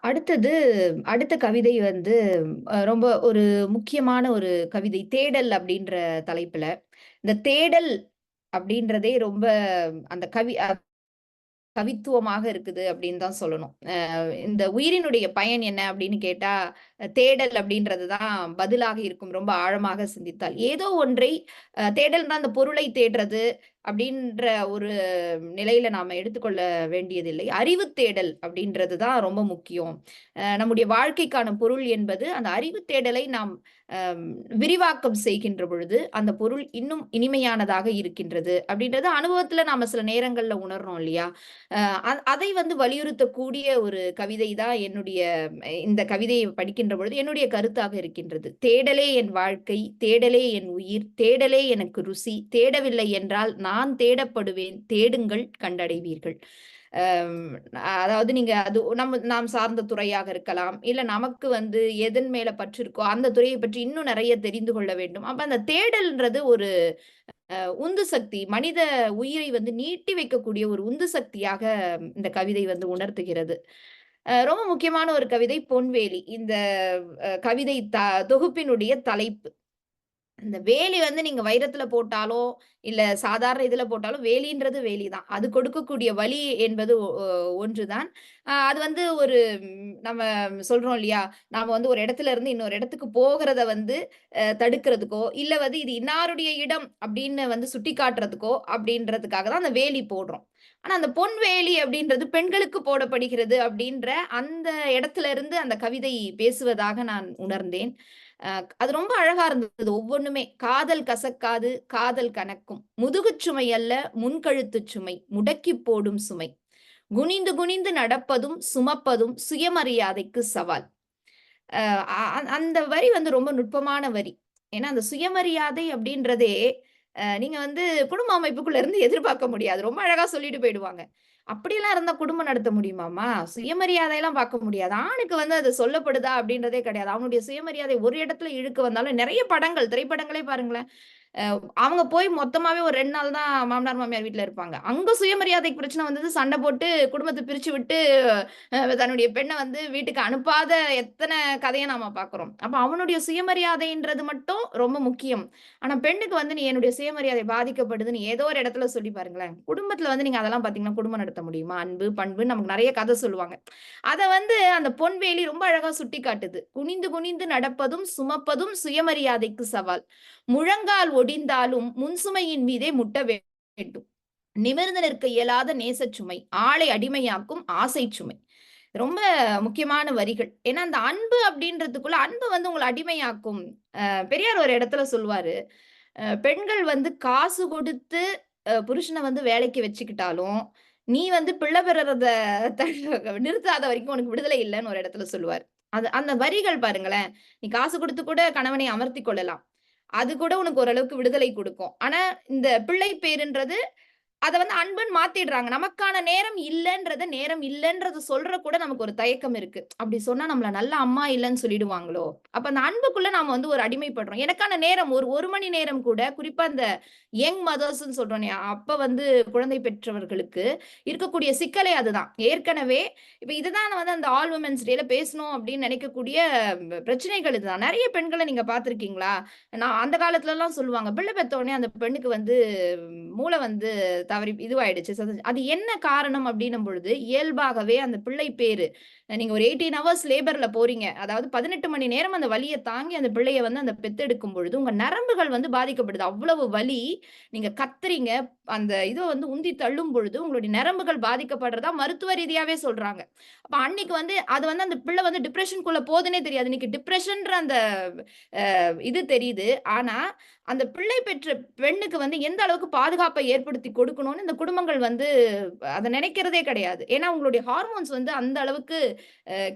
அடுத்தது அடுத்த கவிதை வந்து ரொம்ப ஒரு முக்கியமான ஒரு கவிதை. தேடல் அப்படின்ற தலைப்புல. இந்த தேடல் அப்படின்றதே ரொம்ப அந்த கவி அஹ் கவித்துவமாக இருக்குது அப்படின்னு தான் சொல்லணும். அஹ் இந்த உயிரினுடைய பயன் என்ன அப்படின்னு கேட்டா, தேடல் அப்படின்றது தான் பதிலாக இருக்கும். ரொம்ப ஆழமாக சிந்தித்தால். ஏதோ ஒன்றை தேடல் தேடல்னா அந்த பொருளை தேடுறது அப்படின்ற ஒரு நிலையில நாம எடுத்துக்கொள்ள வேண்டியதில்லை. அறிவு தேடல் அப்படின்றது தான் ரொம்ப முக்கியம். நம்முடைய வாழ்க்கைக்கான பொருள் என்பது அந்த அறிவு தேடலை நாம் விரிவாக்கம் செய்கின்ற பொழுது, அந்த பொருள் இன்னும் இனிமையானதாக இருக்கின்றது. அப்படின்றது அனுபவத்துல நாம சில நேரங்கள்ல உணர்றோம் இல்லையா? அதை வந்து வலியுறுத்தக்கூடிய ஒரு கவிதை தான் என்னுடைய இந்த கவிதையை படிக்கின்ற பொழுது என்னுடைய கருத்தாக இருக்கின்றது. தேடலே என் வாழ்க்கை, தேடலே என் உயிர், தேடலே எனக்கு ருசி, தேடவில்லை என்றால் நான் நான் தேடப்படுவேன், தேடுங்கள் கண்டடைவீர்கள். அதாவது நீங்க அது நம்ம நாம் சார்ந்த துறையாக இருக்கலாம். இல்ல நமக்கு வந்து எதன் மேல பற்று இருக்கோ, அந்த துறையை பற்றி இன்னும் நிறைய தெரிந்து கொள்ள வேண்டும். அப்ப அந்த தேடல்ன்றது ஒரு உந்து சக்தி. மனித உயிரை வந்து நீட்டி வைக்கக்கூடிய ஒரு உந்து சக்தியாக இந்த கவிதை வந்து உணர்த்துகிறது. ரொம்ப முக்கியமான ஒரு கவிதை பொன்வேலி. இந்த கவிதை த தொகுப்பினுடைய தலைப்பு. இந்த வேலி வந்து நீங்க வைரத்துல போட்டாலோ, இல்ல சாதாரண இதுல போட்டாலும் வேலின்றது வேலி தான். அது கொடுக்கக்கூடிய வலி என்பது ஒ ஒன்றுதான். அது வந்து ஒரு நம்ம சொல்றோம் இல்லையா? நாம வந்து ஒரு இடத்துல இருந்து இன்னொரு இடத்துக்கு போகிறத வந்து தடுக்கிறதுக்கோ, இல்ல வந்து இது இன்னாருடைய இடம் அப்படின்னு வந்து சுட்டிக்காட்டுறதுக்கோ, அப்படின்றதுக்காக தான் அந்த வேலி போடுறோம். ஆனா அந்த பொன் வேலி அப்படின்றது பெண்களுக்கு போடப்படுகிறது அப்படின்ற அந்த இடத்துல இருந்து அந்த கவிதை பேசுவதாக நான் உணர்ந்தேன். அது ரொம்ப அழகா இருந்தது ஒவ்வொன்றுமே காதல் கசக்காது, காதல் கணக்கும் முதுகுச் சுமை அல்ல, முன்கழுத்துச் சுமை. முடக்கி போடும் சுமை. குனிந்து குனிந்து நடப்பதும், சுமப்பதும் சுயமரியாதைக்கு சவால். அந்த வரி வந்து ரொம்ப நுட்பமான வரி. ஏன்னா, அந்த சுயமரியாதை அப்படின்றதே, நீங்க வந்து குடும்ப அமைப்புக்குள்ள இருந்து எதிர்பார்க்க முடியாது. ரொம்ப அழகா சொல்லிட்டு போயிடுவாங்க. அப்படியெல்லாம் இருந்தா குடும்பம் நடத்த முடியுமாமா சுயமரியாதையெல்லாம் பார்க்க முடியாது. ஆணுக்கு வந்து அது சொல்லப்படுதா அப்படின்றதே கிடையாது. அவனுடைய சுயமரியாதை ஒரு இடத்துல இழுக்கு வந்தாலும் நிறைய படங்கள், திரைப்படங்களே பாருங்களேன். அவங்க போய் மொத்தமாவே ஒரு ரெண்டு நாள் தான் மாமனார், மாமியார் வீட்டுல இருப்பாங்க. அங்க சுயமரியாதைக்கு பிரச்சனை வந்தது, சண்டை போட்டு குடும்பத்தை பிரிச்சு விட்டு தன்னுடைய பெண்ணை வந்து வீட்டுக்கு அனுப்பாத எத்தனை கதையை நாம பார்க்குறோம். அப்ப அவனுடைய சுயமரியாதைன்றது மட்டும் ரொம்ப முக்கியம். ஆனா பெண்ணுக்கு வந்து நீ என்னுடைய சுயமரியாதை பாதிக்கப்படுதுன்னு ஏதோ ஒரு இடத்துல சொல்லி பாருங்களேன். குடும்பத்துல வந்து நீங்க அதெல்லாம் பார்த்தீங்கன்னா, குடும்பம் நடத்த முடியுமா? அன்பு, பண்புன்னு நமக்கு நிறைய கதை சொல்லுவாங்க. அதை வந்து அந்த பொன்வேலி ரொம்ப அழகா சுட்டிக்காட்டுது. குனிந்து குனிந்து நடப்பதும், சுமப்பதும் சுயமரியாதைக்கு சவால். முழங்கால் ஒடிந்தாலும் முன்சுமையின் மீதே முட்ட வேண்டும். நிமிர்ந்து நிற்க இயலாத நேசச்சுமை ஆளை அடிமையாக்கும் ஆசை சுமை. ரொம்ப முக்கியமான வரிகள். ஏன்னா, அந்த அன்பு அப்படின்றதுக்குள்ள அன்பு வந்து உங்களை அடிமையாக்கும். பெரியார் ஒரு இடத்துல சொல்லுவாரு, பெண்கள் வந்து காசு கொடுத்து புருஷனை வந்து வேலைக்கு வச்சுக்கிட்டாலும், நீ வந்து பிள்ளை பெறத த நிறுத்தாத வரைக்கும் உனக்கு விடுதலை இல்லைன்னு ஒரு இடத்துல சொல்லுவார் அது அந்த வரிகள் பாருங்களேன். நீ காசு கொடுத்து கூட கணவனை அமர்த்தி கொள்ளலாம். அது கூட உனக்கு ஓரளவுக்கு விடுதலை கொடுக்கும். ஆனா, இந்த பிள்ளை பேருன்றது அதை வந்து அன்புன்னு மாத்திடுறாங்க. நமக்கான நேரம் இல்லைன்றத நேரம் இல்லன்றத சொல்ற கூட நமக்கு ஒரு தயக்கம் இருக்கு. அப்படி சொன்னா நம்மள நல்ல அம்மா இல்லைன்னு சொல்லிடுவாங்களோ? அப்ப அந்த அன்புக்குள்ள நாம வந்து ஒரு அடிமைப்படுறோம். எனக்கான நேரம் ஒரு ஒரு மணி நேரம் கூட குறிப்பா அந்த யங் மதர்ஸ்ன்னு சொல்றோம் அப்ப வந்து குழந்தை பெற்றவர்களுக்கு இருக்கக்கூடிய சிக்கலே அதுதான். ஏற்கனவே இப்ப இதுதான் வந்து அந்த ஆல் உமன்ஸ் டேல பேசணும் அப்படின்னு நினைக்கக்கூடிய பிரச்சனைகள் இதுதான். நிறைய பெண்களை நீங்க பாத்திருக்கீங்களா நான் அந்த காலத்துலலாம் சொல்லுவாங்க. பிள்ளை பெத்த அந்த பெண்ணுக்கு வந்து மூளை வந்து தவறி இதுவாயிடுச்சு. அது என்ன காரணம் அப்படின்னும் பொழுது, இயல்பாகவே அந்த பிள்ளை பேரு நீங்க ஒரு 18 ஹவர்ஸ் லேபர்ல போறீங்க. அதாவது 18 மணி நேரம் அந்த வலியை தாங்கி அந்த பிள்ளைய வந்து அந்த பெத்தெடுக்கும் பொழுது, உங்க நரம்புகள் வந்து பாதிக்கப்படுது. அவ்வளவு வலி. நீங்க கத்துறீங்க. அந்த இதை வந்து உந்தி தள்ளும் பொழுது, உங்களுடைய நரம்புகள் பாதிக்கப்படுறதா மருத்துவ ரீதியாவே சொல்றாங்க. அப்ப அன்னைக்கு வந்து அது வந்து அந்த பிள்ளை வந்து டிப்ரெஷனுக்குள்ள போதுன்னே தெரியாது. இன்னைக்கு டிப்ரெஷன்ற அந்த இது தெரியுது. ஆனா, அந்த பிள்ளை பெற்ற பெண்ணுக்கு வந்து எந்த அளவுக்கு பாதுகாப்பை ஏற்படுத்தி இருக்கணும்னு இந்த குடும்பங்கள் வந்து அதை நினைக்கிறதே கிடையாது. ஏன்னா, உங்களுடைய ஹார்மோன்ஸ் வந்து அந்த அளவுக்கு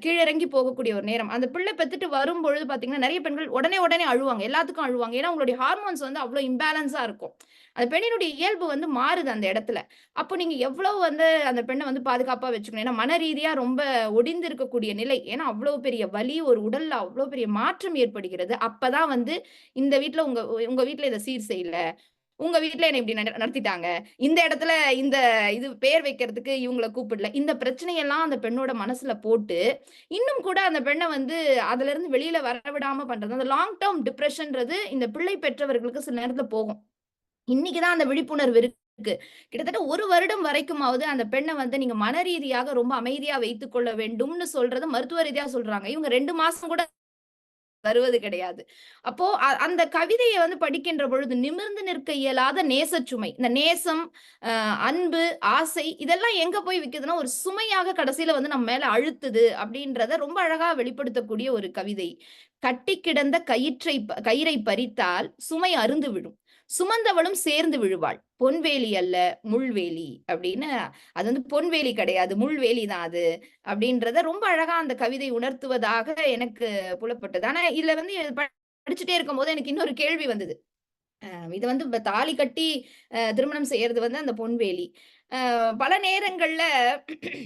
கீழிறங்கி போகக்கூடிய ஒரு நேரம். அந்த பிள்ளை பெற்றுட்டு வரும்பொழுது பார்த்தீங்கன்னா, நிறைய பெண்கள் உடனே உடனே அழுவாங்க. எல்லாத்துக்கும் அழுவாங்க. ஏன்னா, உங்களுடைய ஹார்மோன்ஸ் வந்து அவ்வளோ இம்பேலன்ஸா இருக்கும். அந்த பெண்ணினுடைய இயல்பு வந்து மாறுது அந்த இடத்துல. அப்போ நீங்க எவ்வளவு வந்து அந்த பெண்ணை வந்து பாதுகாப்பா வச்சுக்கணும். ஏன்னா, மன ரீதியா ரொம்ப ஒடிந்து இருக்கக்கூடிய நிலை. ஏன்னா, அவ்வளவு பெரிய வலி ஒரு உடல்ல அவ்வளோ பெரிய மாற்றம் ஏற்படுகிறது. அப்பதான் வந்து இந்த வீட்டுல உங்க உங்க வீட்டுல இதை சீர் செய்யல. உங்க வீட்டுல என்ன இப்படி நடத்திட்டாங்க. இந்த இடத்துல இந்த இது பேர் வைக்கிறதுக்கு இவங்கள கூப்பிடல. இந்த பிரச்சனையெல்லாம் அந்த பெண்ணோட மனசுல போட்டு, இன்னும் கூட அந்த பெண்ணை வந்து அதுலருந்து வெளியில வரவிடாம பண்றது. அந்த லாங் டேர்ம் டிப்ரெஷன்றது இந்த பிள்ளை பெற்றவர்களுக்கு சில நேரத்துல போகும். இன்னைக்குதான் அந்த விழிப்புணர்வு இருக்கு. கிட்டத்தட்ட ஒரு வருடம் வரைக்குமாவது அந்த பெண்ணை வந்து நீங்க மனரீதியாக ரொம்ப அமைதியா வைத்துக் கொள்ள வேண்டும்னு சொல்றது மருத்துவ ரீதியா சொல்றாங்க. இவங்க ரெண்டு மாசம் கூட வருவது கிடையாது. அப்போ அ அந்த கவிதையை வந்து படிக்கின்ற பொழுது நிமிர்ந்து நிற்க இயலாத நேசச்சுமை. இந்த நேசம், அன்பு, ஆசை இதெல்லாம் எங்க போய் விற்குதுன்னா ஒரு சுமையாக கடைசியில வந்து நம்ம மேல அழுத்துது அப்படின்றத ரொம்ப அழகா வெளிப்படுத்தக்கூடிய ஒரு கவிதை. கட்டி கிடந்த கயிற்றை ப கயிறை பறித்தால் சுமை அருந்து விழும். சுமந்தவளும் சேர்ந்து விழுவாள். பொன்வேலி அல்ல முள்வேலி" அப்படின்னு அது வந்து பொன்வேலி கிடையாது. முள்வேலி தான் அது. அப்படின்றத ரொம்ப அழகா அந்த கவிதை உணர்த்துவதாக எனக்கு புலப்பட்டது. ஆனா இதுல வந்து படிச்சுட்டே இருக்கும் போது எனக்கு இன்னொரு கேள்வி வந்தது. இது வந்து இப்ப தாலி கட்டி திருமணம் செய்யறது வந்து அந்த பொன்வேலி. பல நேரங்கள்ல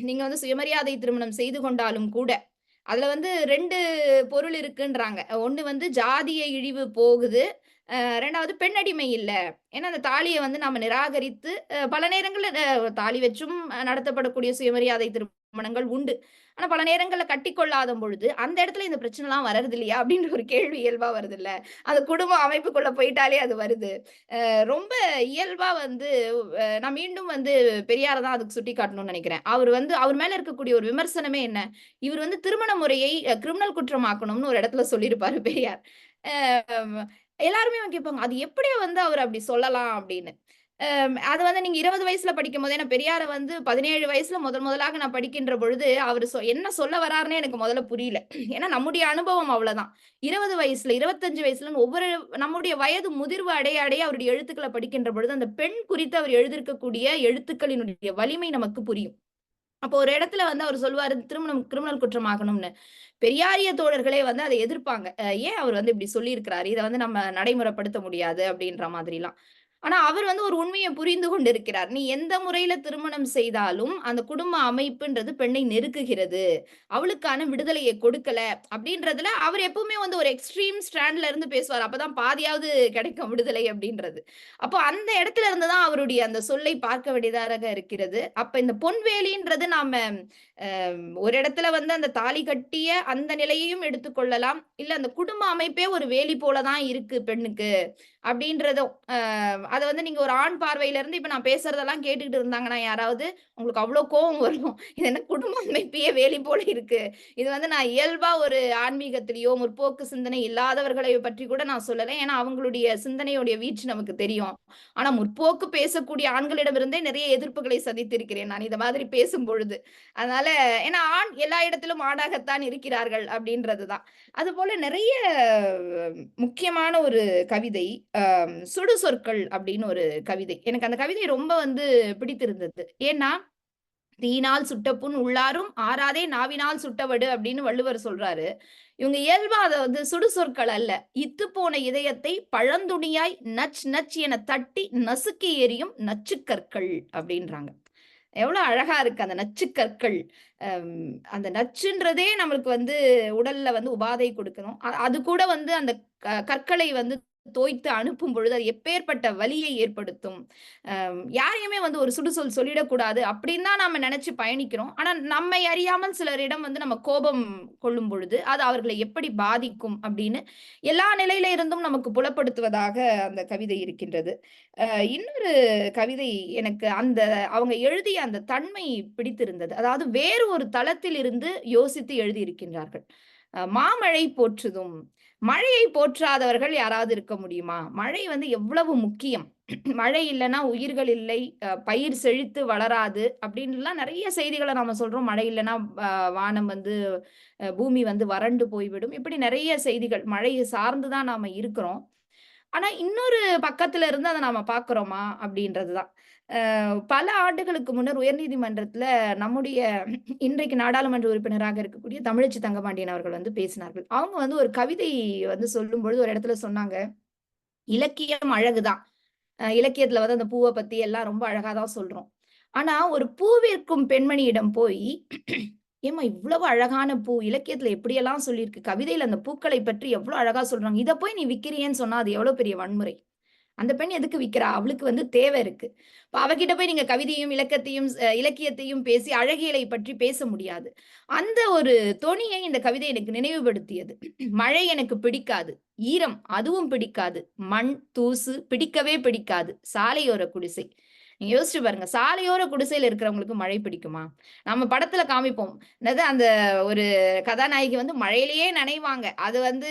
நீங்க வந்து சுயமரியாதை திருமணம் செய்து கொண்டாலும் கூட, அதுல வந்து ரெண்டு பொருள் இருக்குன்றாங்க. ஒண்ணு வந்து ஜாதிய இழிவு போகுது. ரெண்டாவது பெண்ணடிமை இல்லை ஏன்னா அந்த தாலியை வந்து நாம நிராகரித்து பல நேரங்களில் தாலி வச்சும் நடத்தப்படக்கூடிய சுயமரியாதை மனங்கள் உண்டு. ஆனா பல நேரங்கள்ல கட்டிக்கொள்ளாத பொழுது, அந்த இடத்துல இந்த பிரச்சனைலாம் வர்றது இல்லையா? அப்படின்ற ஒரு கேள்வி இயல்பா வருதுல்ல. அந்த குடும்ப அமைப்புக்குள்ள போயிட்டாலே அது வருது. ரொம்ப இயல்பா வந்து நான் மீண்டும் வந்து பெரியார தான் அதுக்கு சுட்டிக்காட்டணும்னு நினைக்கிறேன் அவர் வந்து அவர் மேல இருக்கக்கூடிய ஒரு விமர்சனமே என்ன? இவர் வந்து திருமண முறையை கிரிமினல் குற்றமாக்கணும்னு ஒரு இடத்துல சொல்லியிருப்பாரு பெரியார். எல்லாருமே வந்து கேட்பாங்க. அது எப்படியா வந்து அவர் அப்படி சொல்லலாம் அப்படின்னு. அது வந்து நீங்க 20 வயசுல படிக்கும்போது நான் பெரியார வந்து 17 வயசுல முதல் முதலாக நான் படிக்கின்ற பொழுது, அவர் சொ என்ன சொல்ல வராருன்னு எனக்கு முதல்ல புரியல. ஏன்னா நம்முடைய அனுபவம் அவ்வளவுதான் இருபது வயசுல, இருபத்தஞ்சு வயசுல ஒவ்வொரு நம்முடைய வயது முதிர்வு அடைய அடைய அவருடைய எழுத்துக்களை படிக்கின்ற பொழுது, அந்த பெண் குறித்து அவர் எழுதியிருக்கக்கூடிய எழுத்துக்களினுடைய வலிமை நமக்கு புரியும். அப்போ ஒரு இடத்துல வந்து அவர் சொல்லுவாரு, திருமணம் கிரிமினல் குற்றமாகணும்னு பெரியாரிய தோழர்களே வந்து அதை எதிர்ப்பாங்க. ஏன் அவர் வந்து இப்படி சொல்லியிருக்கிறாரு? இதை வந்து நம்ம நடைமுறைப்படுத்த முடியாது அப்படின்ற மாதிரிலாம். ஆனா அவர் வந்து ஒரு உண்மையை புரிந்து கொண்டிருக்கிறார். நீ எந்த முறையில திருமணம் செய்தாலும், அந்த குடும்ப அமைப்புன்றது பெண்ணை நெருக்குகிறது. அவளுக்கான விடுதலையை கொடுக்கல அப்படின்றதுல அவர் எப்பவுமே வந்து ஒரு எக்ஸ்ட்ரீம் ஸ்டாண்ட்ல இருந்து பேசுவார் அப்பதான் பாதியாவது கிடைக்கும் விடுதலை அப்படின்றது. அப்போ அந்த இடத்துல இருந்து தான் அவருடைய அந்த சொல்லை பார்க்க வேண்டியதாக இருக்கிறது. அப்ப இந்த பொன்வேலின்றது நாம ஒரு இடத்துல வந்து அந்த தாலி கட்டிய அந்த நிலையையும் எடுத்துக்கொள்ளலாம். இல்ல அந்த குடும்ப அமைப்பே ஒரு வேலி போல தான் இருக்கு பெண்ணுக்கு. அப்படின்றதும் அதை வந்து நீங்க ஒரு ஆண் பார்வையில இருந்து இப்ப நான் பேசுறதெல்லாம் கேட்டுக்கிட்டு இருந்தாங்கன்னா யாராவது, உங்களுக்கு அவ்வளவு கோவம் வரும். இது என்ன குடும்ப அமைப்பையே வேலி போல இருக்கு. இது வந்து நான் இயல்பா ஒரு ஆன்மீகத்திலேயோ முற்போக்கு சிந்தனை இல்லாதவர்களை பற்றி கூட நான் சொல்லலை ஏன்னா அவங்களுடைய சிந்தனையுடைய வீச்சு நமக்கு தெரியும். ஆனா முற்போக்கு பேசக்கூடிய ஆண்களிடமிருந்தே நிறைய எதிர்ப்புகளை சந்தித்திருக்கிறேன் நான் இந்த மாதிரி பேசும்பொழுது. அதனால ஏன்னா ஆண் எல்லா இடத்திலும் ஆணாகத்தான் இருக்கிறார்கள் அப்படின்றது தான். அதுபோல நிறைய முக்கியமான ஒரு கவிதை. சுடு சொற்கள் அப்படின்னு ஒரு கவிதை. எனக்கு அந்த கவிதை ரொம்ப வந்து பிடித்திருந்தது. ஏன்னா, தீனால் சுட்ட புண் உள்ளாரும் ஆறாதே நாவினால் சுட்டவடு" அப்படின்னு வள்ளுவர் சொல்றாரு. இவங்க இயல்பா அதை வந்து சுடு சொற்கள் அல்ல. "இத்துப்போன இதயத்தை பழந்துணியாய் நச் நச் என தட்டி நசுக்கி எறியும் நச்சுக்கற்கள்" அப்படின்றாங்க. எவ்வளோ அழகா இருக்கு அந்த நச்சுக்கற்கள். அந்த நச்சுன்றதே நம்மளுக்கு வந்து உடல்ல வந்து உபாதை கொடுக்கணும். அது கூட வந்து அந்த க கற்களை வந்து தோய்த்து அனுப்பும் பொழுது, அது எப்பேர்ப்பட்ட வலியை ஏற்படுத்தும். யாரையுமே வந்து ஒரு சுடுசொல் சொல்லிடக்கூடாது அப்படின்னு தான் நம்ம நினைச்சு பயணிக்கிறோம். ஆனா நம்மை அறியாமல் சிலரிடம் வந்து நம்ம கோபம் கொள்ளும் பொழுது, அது அவர்களை எப்படி பாதிக்கும் அப்படின்னு எல்லா நிலையில இருந்தும் நமக்கு புலப்படுத்துவதாக அந்த கவிதை இருக்கின்றது. இன்னொரு கவிதை எனக்கு அந்த அவங்க எழுதிய அந்த தன்மை பிடித்திருந்தது. அதாவது வேறு ஒரு தளத்தில் இருந்து யோசித்து எழுதியிருக்கின்றார்கள். "மாமழை போற்றுதும்" மழையை போற்றாதவர்கள் யாராவது இருக்க முடியுமா? மழை வந்து எவ்வளவு முக்கியம். மழை இல்லைன்னா உயிர்கள் இல்லை, பயிர் செழித்து வளராது அப்படின்லாம் நிறைய செய்திகளை நாம சொல்றோம். மழை இல்லைன்னா வானம் வந்து பூமி வந்து வறண்டு போய்விடும். இப்படி நிறைய செய்திகள் மழையை சார்ந்து தான் நாம இருக்கிறோம். ஆனா இன்னொரு பக்கத்துல இருந்து அதை நாம பாக்குறோமா அப்படின்றது தான். பல ஆண்டுகளுக்கு முன்னர் உயர்நீதிமன்றத்துல நம்முடைய இன்றைக்கு நாடாளுமன்ற உறுப்பினராக இருக்கக்கூடிய தமிழச்சி தங்கபாண்டியன் அவர்கள் வந்து பேசினார்கள். அவங்க வந்து ஒரு கவிதை வந்து சொல்லும் பொழுது ஒரு இடத்துல சொன்னாங்க, "இலக்கியம் அழகுதான். இலக்கியத்துல வந்து அந்த பூவை பத்தி எல்லாம் ரொம்ப அழகாதான் சொல்றோம். ஆனா ஒரு பூவிற்கும் பெண்மணியிடம் போய், ஏம்மா இவ்வளவு அழகான பூ இலக்கியத்துல எப்படியெல்லாம் சொல்லியிருக்கு. கவிதையில அந்த பூக்களை பற்றி எவ்வளோ அழகா சொல்றாங்க. இதை போய் நீ விக்கிறியேன்னு சொன்னா அது எவ்வளோ பெரிய வன்முறை." அந்த பெண் எதுக்கு விக்கிறா? அவளுக்கு வந்து தேவை இருக்கு. இப்ப அவகிட்ட போய் நீங்க கவிதையும், இலக்கத்தையும் இலக்கியத்தையும் பேசி அழகியலை பற்றி பேச முடியாது. அந்த ஒரு தொனியை இந்த கவிதை எனக்கு நினைவுபடுத்தியது. மழை எனக்கு பிடிக்காது. ஈரம் அதுவும் பிடிக்காது. மண், தூசு பிடிக்கவே பிடிக்காது. சாலையோர குடிசை. நீங்க யோசிச்சு பாருங்க. சாலையோர குடிசையில இருக்கிறவங்களுக்கு மழை பிடிக்குமா? நம்ம படத்துல காமிப்போம். என்னது அந்த ஒரு கதாநாயகி வந்து மழையிலேயே நனைவாங்க. அது வந்து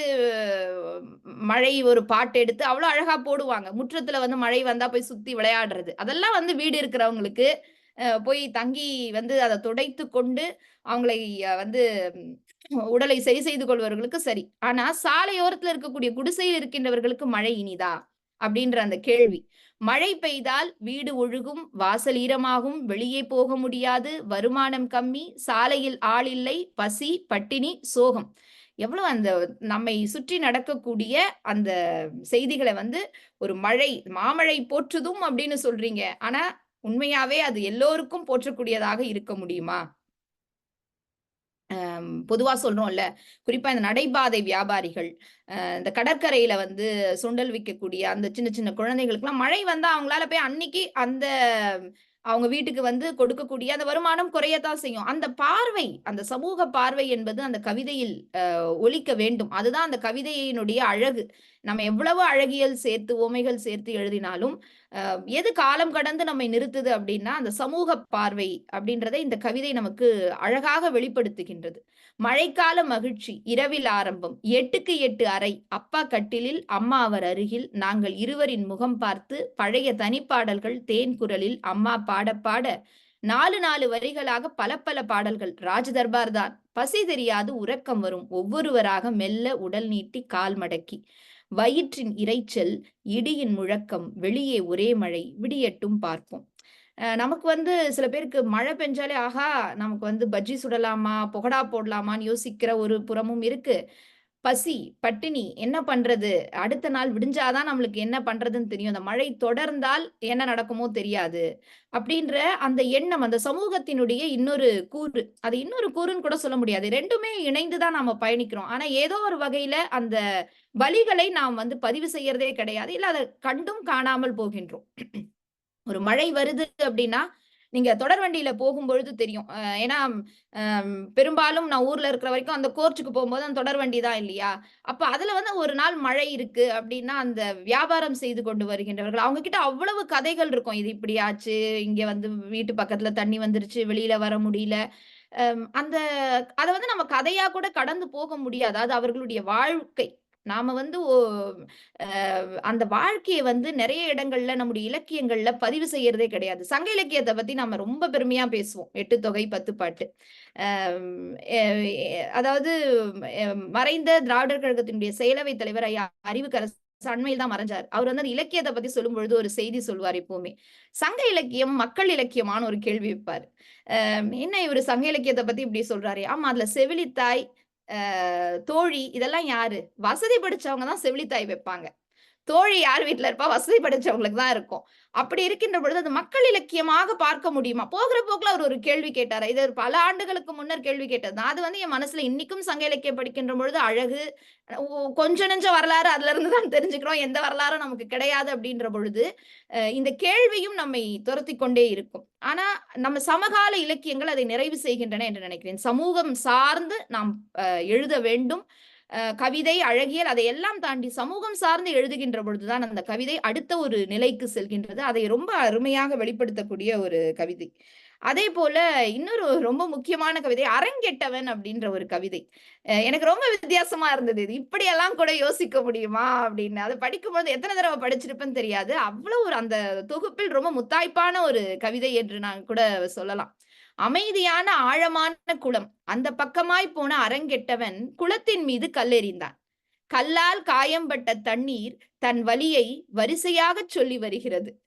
மழை ஒரு பாட்டு எடுத்து அவ்வளோ அழகா போடுவாங்க. முற்றத்துல வந்து மழை வந்தா போய் சுத்தி விளையாடுறது. அதெல்லாம் வந்து வீடு இருக்கிறவங்களுக்கு போய் தங்கி வந்து அதை துடைத்து கொண்டு அவங்களை வந்து உடலை சரி செய்து கொள்வர்களுக்கு சரி. ஆனா சாலையோரத்துல இருக்கக்கூடிய குடிசையில் இருக்கின்றவர்களுக்கு மழை இனிதா? அப்படின்ற அந்த கேள்வி. மழை பெய்தால் வீடு ஒழுகும், வாசல் ஈரமாகும், வெளியே போக முடியாது, வருமானம் கம்மி, சாலையில் ஆள் இல்லை, பசி, பட்டினி, சோகம். எவ்வளவு அந்த நம்மை சுற்றி நடக்கக்கூடிய அந்த செய்திகளை வந்து ஒரு மழை, மாமழை போற்றுதும் அப்படின்னு சொல்றீங்க. ஆனா உண்மையாவே அது எல்லோருக்கும் போற்றக்கூடியதாக இருக்க முடியுமா? பொதுவாக சொல்கிறோம்ல சொல்றோம்ல. இந்த நடைபாதை வியாபாரிகள், இந்த கடற்கரையில வந்து சுண்டல் விற்கக்கூடிய அந்த சின்ன சின்ன குழந்தைகளுக்குலாம் மழை வந்தால் அவங்களால போய் அன்னைக்கு அந்த அவங்க வீட்டுக்கு வந்து கொடுக்கக்கூடிய அந்த வருமானம் குறையத்தான் செய்யும். அந்த பார்வை, அந்த சமூக பார்வை என்பது அந்த கவிதையில் ஒழிக்க ஒலிக்க வேண்டும். அதுதான் அந்த கவிதையினுடைய அழகு. நம்ம எவ்வளவு அழகியல் சேர்த்து, உவமைகள் சேர்த்து எழுதினாலும், எது காலம் கடந்து நம்மை நிறுத்துது அப்படின்னா, அந்த சமூக பார்வை அப்படின்றத இந்த கவிதை நமக்கு அழகாக வெளிப்படுத்துகின்றது. மழைக்கால மகிழ்ச்சி, இரவில் ஆரம்பம், 8க்கு 8 அறை, அப்பா கட்டிலில், அம்மா அவர் அருகில், நாங்கள் இருவரின் முகம் பார்த்து, பழைய தனிப்பாடல்கள் தேன் குரலில் அம்மா பாட பாட, 4 4 வரிகளாக பல பல பாடல்கள். ராஜ் தர்பார் தான். பசி தெரியாது உறக்கம் வரும். ஒவ்வொருவராக மெல்ல உடல் நீட்டி கால் மடக்கி. வயிற்றின் இரைச்சல், இடியின் முழக்கம், வெளியே ஒரே மழை, விடியட்டும் பார்ப்போம். நமக்கு வந்து சில பேருக்கு மழை பெஞ்சாலே, ஆஹா! நமக்கு வந்து பஜ்ஜி சுடலாமா? புகடா போடலாமான்னு யோசிக்கிற ஒரு புறமும் இருக்கு. பசி, பட்டினி, என்ன பண்றது? அடுத்த நாள் விடிஞ்சாதான் நம்மளுக்கு என்ன பண்றதுன்னு தெரியும். அந்த மழை தொடர்ந்தால் என்ன நடக்குமோ தெரியாது. அப்படின்ற அந்த எண்ணம், அந்த சமூகத்தினுடைய இன்னொரு கூறு. அது இன்னொரு கூறுன்னு கூட சொல்ல முடியாது. ரெண்டுமே இணைந்து தான் நாம பயணிக்கிறோம். ஆனா ஏதோ ஒரு வகையில அந்த வழிகளை நாம் வந்து பதிவு செய்யறதே கிடையாது. இல்ல அதை கண்டும் காணாமல் போகின்றோம். ஒரு மழை வருது அப்படின்னா, நீங்க தொடர் வண்டியில போகும்பொழுது தெரியும். ஏன்னா பெரும்பாலும் நான் ஊர்ல இருக்கிற வரைக்கும் அந்த கோர்ச்சுக்கு போகும்போது அந்த தொடர் வண்டி தான் இல்லையா? அப்ப அதுல வந்து ஒரு நாள் மழை இருக்கு அப்படின்னா, அந்த வியாபாரம் செய்து கொண்டு வருகின்றவர்கள், அவங்க கிட்ட அவ்வளவு கதைகள் இருக்கும். இது இப்படி ஆச்சு, இங்க வந்து வீட்டு பக்கத்துல தண்ணி வந்துருச்சு, வெளியில வர முடியல. அந்த அதை வந்து நம்ம கதையா கூட கடந்து போக முடியாது. அது அவர்களுடைய வாழ்க்கை. நாம வந்து அந்த வாழ்க்கையை வந்து நிறைய இடங்கள்ல நம்முடைய இலக்கியங்கள்ல பதிவு செய்யறதே கிடையாது. சங்க இலக்கியத்தை பத்தி நம்ம ரொம்ப பெருமையா பேசுவோம். எட்டு தொகை, 10 பாட்டு. அதாவது மறைந்த திராவிடர் கழகத்தினுடைய செயலவை தலைவர் ஐயா அறிவுக்கரசு அண்மையில் தான் மறைஞ்சார் அவர் வந்து அந்த இலக்கியத்த பத்தி சொல்லும்பொழுது ஒரு செய்தி சொல்வார் எப்பவுமே. சங்க இலக்கியம் மக்கள் இலக்கியமான்னு ஒரு கேள்வி வைப்பார் என்ன இவர் சங்க இலக்கியத்தை பத்தி இப்படி சொல்றாரு ஆமா அதுல செவிலித்தாய், தோழி இதெல்லாம் யாரு? வசதி படிச்சவங்க தான் செவிலித்தாய் வைப்பாங்க. தோழி யார் வீட்டில் இருப்பா? வசதி படைச்சவங்களுக்கு தான் இருக்கும். அப்படி இருக்கின்ற பொழுது அது மக்கள் இலக்கியமாக பார்க்க முடியுமா? போகிற போக்குல அவர் ஒரு கேள்வி கேட்டார் இது ஒரு பல ஆண்டுகளுக்கு முன்னர் கேள்வி கேட்டது தான். அது வந்து என் மனசுல இன்னைக்கும் சங்க இலக்கியம் படிக்கின்ற பொழுது அழகு, கொஞ்ச கொஞ்சம் நெஞ்ச வரலாறு அதுல இருந்து தான் தெரிஞ்சுக்கிறோம். எந்த வரலாறும் நமக்கு கிடையாது அப்படின்ற பொழுது, இந்த கேள்வியும் நம்மை துரத்தி கொண்டே இருக்கும். ஆனா நம்ம சமகால இலக்கியங்கள் அதை நிறைவு செய்கின்றன என்று நினைக்கிறேன். சமூகம் சார்ந்து நாம் எழுத வேண்டும். கவிதை, அழகியல் அதையெல்லாம் தாண்டி சமூகம் சார்ந்து எழுதுகின்ற பொழுதுதான் அந்த கவிதை அடுத்த ஒரு நிலைக்கு செல்கின்றது. அதை ரொம்ப அருமையாக வெளிப்படுத்தக்கூடிய ஒரு கவிதை. அதே போல இன்னொரு ரொம்ப முக்கியமான கவிதை அரங்கெட்டவன் அப்படின்ற ஒரு கவிதை. எனக்கு ரொம்ப வித்தியாசமா இருந்தது. இது இப்படியெல்லாம் கூட யோசிக்க முடியுமா? அப்படின்னு. அதை படிக்கும்போது எத்தனை தடவை படிச்சிருப்பேன்னு தெரியாது. அவ்வளோ ஒரு அந்த தொகுப்பில் ரொம்ப முத்தாய்ப்பான ஒரு கவிதை என்று நான் கூட சொல்லலாம். அமைதியான ஆழமான குளம். அந்த பக்கமாய் போன அரங்கெட்டவன் குளத்தின் மீது கல்லெறிந்தான். கல்லால் காயம்பட்ட தண்ணீர் தன் வலியை வரிசையாக சொல்லி வருகிறது.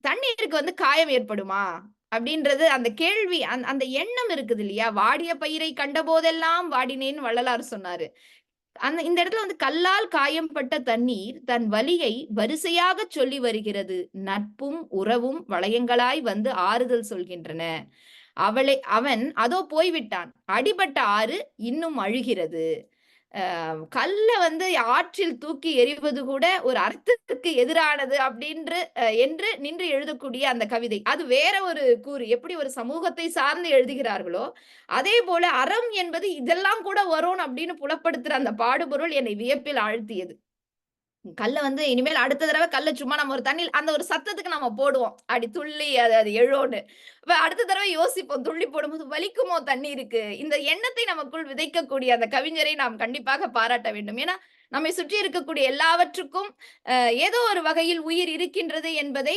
தண்ணீருக்கு வந்து காயம் ஏற்படுமா? அப்படின்றது அந்த கேள்வி அந் அந்த எண்ணம் இருக்குது இல்லையா? வாடிய பயிரை கண்டபோதெல்லாம் வாடினேன்னு வள்ளலார் சொன்னாரு. அந்த இந்த இடத்துல வந்து கல்லால் காயம்பட்ட தண்ணீர் தன் வலியை வரிசையாக சொல்லி வருகிறது. நட்பும், உறவும் வளையங்களாய் வந்து ஆறுதல் சொல்கின்றன. அவளை அவன் அதோ போய்விட்டான். அடிபட்ட ஆறு இன்னும் அழுகிறது. கல்லை வந்து ஆற்றில் தூக்கி எறிவது கூட ஒரு அர்த்தத்துக்கு எதிரானது அப்படின்று என்று நின்று எழுதக்கூடிய அந்த கவிதை அது வேற ஒரு கூறு எப்படி ஒரு சமூகத்தை சார்ந்து எழுதுகிறார்களோ அதே போல அறம் என்பது இதெல்லாம் கூட வரும் அப்படின்னு புலப்படுத்துற அந்த பாடுபொருள் என்னை வியப்பில் ஆழ்த்தியது கல்லை வந்து இனிமேல் அடுத்த தடவை கல்ல சும்மா நம்ம ஒரு தண்ணி அந்த ஒரு சத்தத்துக்கு நம்ம போடுவோம். அப்படி துள்ளி அது அது எழும்னு. அடுத்த தடவை யோசிப்போம். துள்ளி போடும்போது வலிக்குமோ? தண்ணி இருக்கு. இந்த எண்ணத்தை நமக்குள் விதைக்கக்கூடிய அந்த கவிஞரை நாம் கண்டிப்பாக பாராட்ட வேண்டும். ஏன்னா நம்மை சுற்றி இருக்கக்கூடிய எல்லாவற்றுக்கும் ஏதோ ஒரு வகையில் உயிர் இருக்கின்றது என்பதை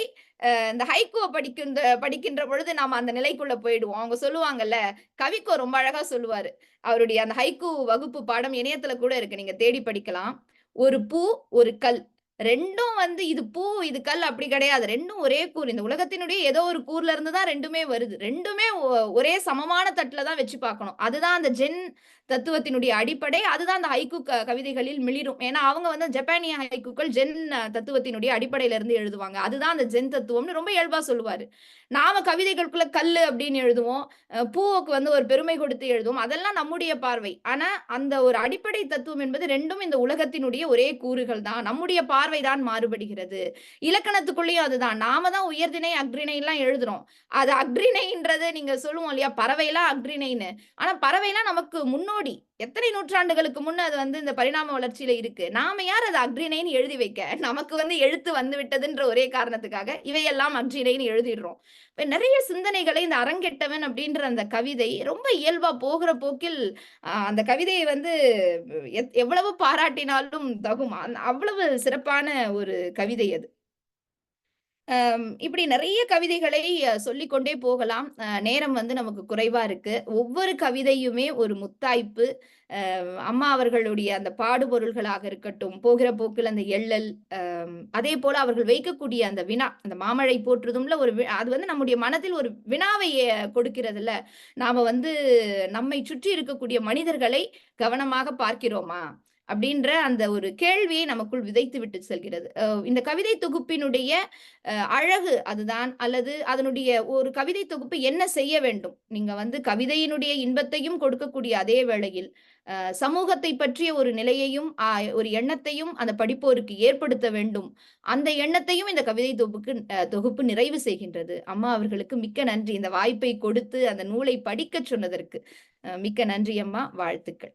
இந்த ஹைகோவை படிக்கின்ற படிக்கின்ற பொழுது நாம் அந்த நிலைக்குள்ள போயிடுவோம். அவங்க சொல்லுவாங்கல்ல கவிக்கோ ரொம்ப அழகா சொல்லுவாரு. அவருடைய அந்த ஹைகோ வகுப்பு பாடம் இணையத்துல கூட இருக்கு. நீங்க தேடி படிக்கலாம். ஒரு பூ ஒரு கல் ரெண்டும் வந்து இது பூ இது கல் அப்படி கிடையாது. ரெண்டும் ஒரே கூர் இந்த உலகத்தினுடைய ஏதோ ஒரு கூர்ல இருந்து தான் ரெண்டுமே வருது. ரெண்டுமே ஒ- ஒரே சமமான தட்டுல தான் வச்சு பார்க்கணும். அதுதான் அந்த ஜென் தத்துவத்தினுடைய அடிப்படை. அதுதான் அந்த ஹைக்கு கவிதைகளில் மிளிரும். ஏன்னா அவங்க வந்து ஜப்பானிய ஹைக்குக்கள் ஜென் தத்துவத்தினுடைய அடிப்படையில இருந்து எழுதுவாங்க. அதுதான் அந்த ஜென் தத்துவம்னு ரொம்ப இயல்பா சொல்லுவாரு. நாம கவிதைகளுக்குள்ள கல் அப்படின்னு எழுதுவோம். பூவுக்கு வந்து ஒரு பெருமை கொடுத்து எழுதுவோம். அதெல்லாம் நம்முடைய பார்வை. ஆனா அந்த ஒரு அடிப்படை தத்துவம் என்பது ரெண்டும் இந்த உலகத்தினுடைய ஒரே கூறுகள் தான். நம்முடைய பார்வை பார்வைதான் மாறுபடுகிறது. இலக்கணத்துக்குள்ளேயும் அதுதான். நாம தான் உயர்திணை அக்ரிணை எல்லாம் எழுதுறோம். அது அக்ரிணைன்றது நீங்க சொல்லுவோம் இல்லையா? பறவைலாம் அக்ரிணைன்னு ஆனா பறவைலாம் நமக்கு முன்னோடி. எத்தனை நூற்றாண்டுகளுக்கு முன்ன அது வந்து இந்த பரிணாம வளர்ச்சியில இருக்கு? நாம யார் அது அக்ரிணைன்னு எழுதி வைக்க? நமக்கு வந்து எழுத்து வந்து விட்டதுன்ற ஒரே காரணத்துக்காக இவையெல்லாம் அக்ரிணைன்னு எழுதிடுறோம். இப்ப நிறைய சிந்தனைகளை இந்த அரங்கெட்டவன் அப்படின்ற அந்த கவிதை ரொம்ப இயல்பா போகிற போக்கில் அந்த கவிதையை வந்து எத்- எவ்வளவு பாராட்டினாலும் தகும். அந்த- அவ்வளவு சிறப்பான ஒரு கவிதை அது. இப்படி நிறைய கவிதைகளை சொல்லிக்கொண்டே போகலாம். நேரம் வந்து நமக்கு குறைவா இருக்கு. ஒவ்வொரு கவிதையுமே ஒரு முத்தாய்ப்பு. அம்மா அவர்களுடைய அந்த பாடுபொருள்களாக இருக்கட்டும் போகிற போக்கில் அந்த எள்ளல் அதே போல அவர்கள் வைக்கக்கூடிய அந்த வினா அந்த மாமழை போற்றுதும்ல ஒரு வி- அது வந்து நம்முடைய மனதில் ஒரு வினாவை கொடுக்கிறதுல. நாம வந்து நம்மை சுற்றி இருக்கக்கூடிய மனிதர்களை கவனமாக பார்க்கிறோமா? அப்படின்ற அந்த ஒரு கேள்வியை நமக்குள் விதைத்து விட்டு செல்கிறது. இந்த கவிதை தொகுப்பினுடைய அழகு அதுதான். அல்லது அதனுடைய ஒரு கவிதை தொகுப்பு என்ன செய்ய வேண்டும்? நீங்க வந்து கவிதையினுடைய இன்பத்தையும் கொடுக்கக்கூடிய அதே வேளையில் சமூகத்தை பற்றிய ஒரு நிலையையும் ஒரு எண்ணத்தையும் அந்த படிப்போருக்கு ஏற்படுத்த வேண்டும். அந்த எண்ணத்தையும் இந்த கவிதை தொகுப்புக்கு தொகுப்பு நிறைவு செய்கின்றது. அம்மா அவர்களுக்கு மிக்க நன்றி. இந்த வாய்ப்பை கொடுத்து அந்த நூலை படிக்கச் சொன்னதற்கு. மிக்க நன்றி அம்மா. வாழ்த்துக்கள்.